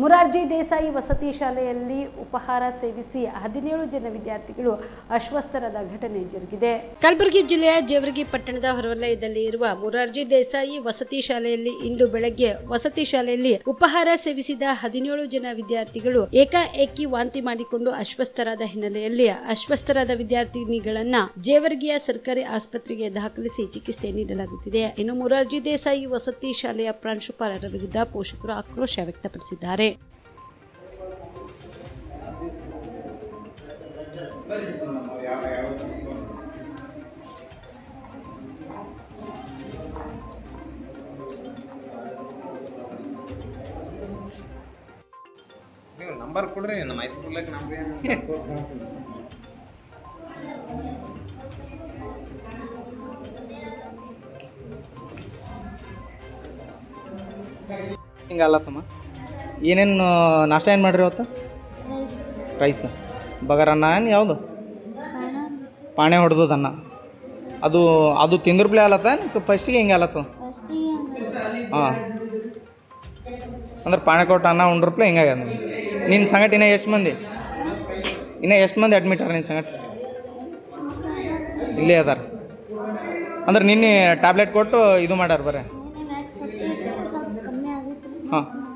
ಮುರಾರ್ಜಿ ದೇಸಾಯಿ ವಸತಿ ಶಾಲೆಯಲ್ಲಿ ಉಪಹಾರ ಸೇವಿಸಿ ಹದಿನೇಳು ಜನ ವಿದ್ಯಾರ್ಥಿಗಳು ಅಸ್ವಸ್ಥರಾದ ಘಟನೆ ಜರುಗಿದೆ. ಕಲಬುರಗಿ ಜಿಲ್ಲೆಯ ಜೇವರ್ಗಿ ಪಟ್ಟಣದ ಹೊರವಲಯದಲ್ಲಿ ಇರುವ ಮುರಾರ್ಜಿ ದೇಸಾಯಿ ವಸತಿ ಶಾಲೆಯಲ್ಲಿ ಇಂದು ಬೆಳಗ್ಗೆ ವಸತಿ ಶಾಲೆಯಲ್ಲಿ ಉಪಹಾರ ಸೇವಿಸಿದ ಹದಿನೇಳು ಜನ ವಿದ್ಯಾರ್ಥಿಗಳು ಏಕಾಏಕಿ ವಾಂತಿ ಮಾಡಿಕೊಂಡು ಅಸ್ವಸ್ಥರಾದ ಹಿನ್ನೆಲೆಯಲ್ಲಿ ಅಸ್ವಸ್ಥರಾದ ವಿದ್ಯಾರ್ಥಿನಿಗಳನ್ನ ಜೇವರ್ಗಿಯ ಸರ್ಕಾರಿ ಆಸ್ಪತ್ರೆಗೆ ದಾಖಲಿಸಿ ಚಿಕಿತ್ಸೆ ನೀಡಲಾಗುತ್ತಿದೆ. ಇನ್ನು ಮುರಾರ್ಜಿ ದೇಸಾಯಿ ವಸತಿ ಶಾಲೆಯ ಪ್ರಾಂಶುಪಾಲರ ವಿರುದ್ಧ ಪೋಷಕರು ಆಕ್ರೋಶ ವ್ಯಕ್ತಪಡಿಸಿದ್ದಾರೆ. ನೀವು ನಂಬರ್ ಕೊಡ್ರಿ ನಮ್ಮ ಐದು ಕೊಡ್ಲಕ್ಕೆ ನಮ್ಗೆ ಹಿಂಗೆ ಅಲ್ಲತ್ತಮ್ಮ ಏನೇನು ನಾಷ್ಟ ಏನು ಮಾಡಿರಿ ಇವತ್ತು ರೈಸ್ ಬಗರನ್ನ ಏನು ಯಾವುದು? ಪಾಣೆ. ಹೊಡೆದು ಅನ್ನ. ಅದು ಅದು ತಿಂದ್ರಪ್ಲೆ ಅಲ್ಲತ್ತ ಫಸ್ಟಿಗೆ ಹಿಂಗೆ ಆಲತ್ತ ಹಾಂ. ಅಂದ್ರೆ ಪಾಣೆ ಕೊಟ್ಟು ಅನ್ನ ಉಂಡ್ರಪ್ಲೆ ಹಿಂಗಾಗ್ಯದ ನಿನ್ನ ಸಂಗಟ ಇನ್ನೂ ಎಷ್ಟು ಮಂದಿ? ಇನ್ನೂ ಎಷ್ಟು ಮಂದಿ ಅಡ್ಮಿಟ್ ಆರ ನಿನ್ನ ಸಂಗಟ? ಇಲ್ಲೇ ಅದಾರ. ಅಂದ್ರೆ ನಿನ್ನೆ ಟ್ಯಾಬ್ಲೆಟ್ ಕೊಟ್ಟು ಇದು ಮಾಡ್ಯಾರ ಬರೇ? ಹಾಂ.